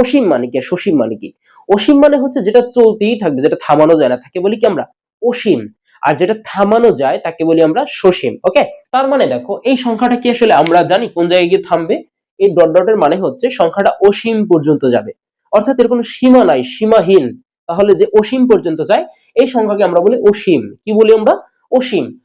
অসীম মানে কি সসীম মানে কি? অসীম মানে হচ্ছে যেটা চলতেই থাকবে যেটা থামানো যায় না তাকে বলি কি আমরা অসীম। আর যেটা থামানো যায় তাকে বলি আমরা সসীম ওকে তার মানে দেখো এই সংখ্যাটা কি আসলে আমরা জানি? কোন জায়গায় গিয়ে থামবে? এই ডট ডটের মানে হচ্ছে সংখ্যাটা অসীম পর্যন্ত যাবে। অর্থাৎ এর কোনো সীমা নাই সীমাহীন। তাহলে যে অসীম পর্যন্ত যায় এই সংখ্যাকে আমরা বলি অসীম। কি বলি আমরা? অসীম।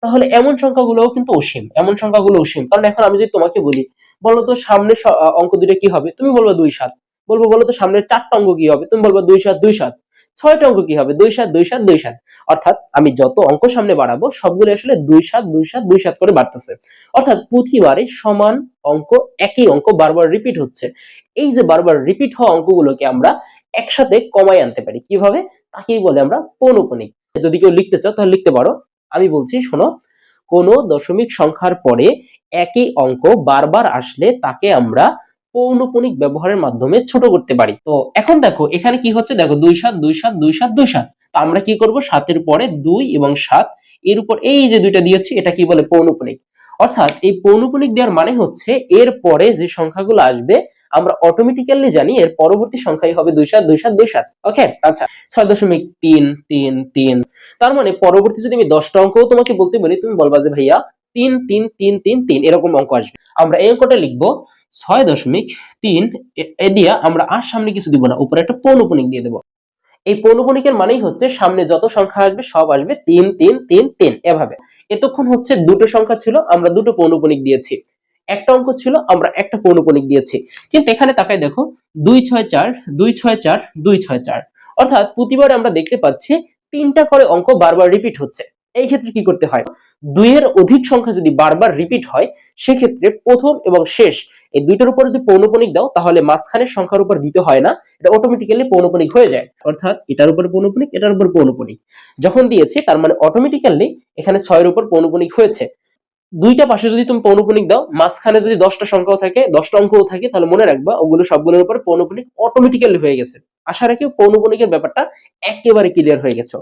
তাহলে এমন সংখ্যাগুলোও কিন্তু অসীম এমন সংখ্যাগুলো অসীম। কারণ এখন আমি যদি তোমাকে বলি বলো তো সামনের স- আহ, অঙ্ক দুটো কি হবে? তুমি বলবে দুই সাত। বলব বলো তো সামনের চারটা অঙ্ক কি হবে? তুমি বলবে দুই সাত দুই সাত। ছয়টা অঙ্ক কি হবে? দুই সাত দুই সাত দুই সাত। অর্থাৎ আমি যত অঙ্ক সামনে বাড়াবো সবগুলো আসলে দুই সাত দুই সাত দুই সাত করে বাড়তেছে। অর্থাৎ প্রতিবারে সমান অঙ্ক, একই অঙ্ক বারবার রিপিট হচ্ছে। এই যে বারবার রিপিট হওয়া অঙ্কগুলোকে আমরা একসাথে কমাই আনতে পারি। কীভাবে? তাকেই বলে আমরা পৌনপনিক। যদি কেউ লিখতে চাও, তাহলে লিখতে পারো। আমি বলছি, শোনো, কোন দশমিক সংখ্যার পরে একই অঙ্ক বারবার আসলে তাকে আমরা পৌনপনিক ব্যবহারের মাধ্যমে ছোট করতে পারি। তো এখন দেখো, এখানে কি হচ্ছে? দেখো, দুই সাত দুই সাত দুই সাত দুই সাত। তো আমরা কি করব? সাতের পরে দুই এবং সাত, এর উপর এই যে দুইটা দিয়েছি, এটা কি বলে? পৌনপনিক। অর্থাৎ এই পৌনপনিক দেওয়ার মানে হচ্ছে, এর পরে যে সংখ্যাগুলো আসবে, আমরা অটোমেটিক্যালি জানি এর পরবর্তী সংখ্যাই হবে দুই সাত দুই সাত দুই সাত। ওকে আচ্ছা ছয় দশমিক তিন তিন তিন। তার মানে পরবর্তী যদি আমি দশটা অঙ্কও তোমাকে বলতে বলি, তুমি বলবা যে ভাইয়া, তিন তিন তিন তিন তিন, এরকম অঙ্ক আসবে। আমরা এই অঙ্কটা লিখব ছয় দশমিক তিন, এ- দিয়া আমরা আর সামনে কিছু দিব না, উপরে একটা পৌনপনিক দিয়ে দেবো। এই পৌনপনিকের মানেই হচ্ছে সামনে যত সংখ্যা আসবে, সব আসবে তিন তিন তিন তিন, এভাবে। এতক্ষণ হচ্ছে দুটো সংখ্যা ছিল, আমরা দুটো পৌনপনিক দিয়েছি। একটা অঙ্ক ছিল, আমরা একটা পৌনপনিক দিয়েছি। কিন্তু এখানে তাকায় দেখো, দুই ছয় চার, দুই ছয় চার, দুই ছয় চার। অর্থাৎ প্রতিবার আমরা দেখতে পাচ্ছি তিনটা করে অঙ্ক বারবার রিপিট হচ্ছে। এই ক্ষেত্রে কি করতে হয়? দুইয়ের অধিক সংখ্যা যদি বারবার রিপিট হয়, সেক্ষেত্রে প্রথম এবং শেষ এই দুইটার উপর যদি পৌনপনিক দাও, তাহলে মাঝখানের সংখ্যার উপর দিতে হয় না, এটা অটোমেটিক্যালি পৌনপনিক হয়ে যায়। অর্থাৎ এটার উপর পৌনপনিক, এটার উপর পৌনপনিক। যখন দিয়েছে, তার মানে অটোমেটিক্যালি এখানে ছয়ের উপর পৌনপনিক হয়েছে। দুইটা পাশে যদি তুমি পৌনপনিক দাও, মাঝখানে যদি দশটা সংখ্যাও থাকে, দশটা অঙ্কও থাকে, তাহলে মনে রাখবা ওগুলো সবগুলোর উপর পৌনপনিক অটোমেটিক্যালি হয়ে গেছে। আশা রাখি, পৌনপনিকের ব্যাপারটা একেবারে ক্লিয়ার হয়ে গেছে।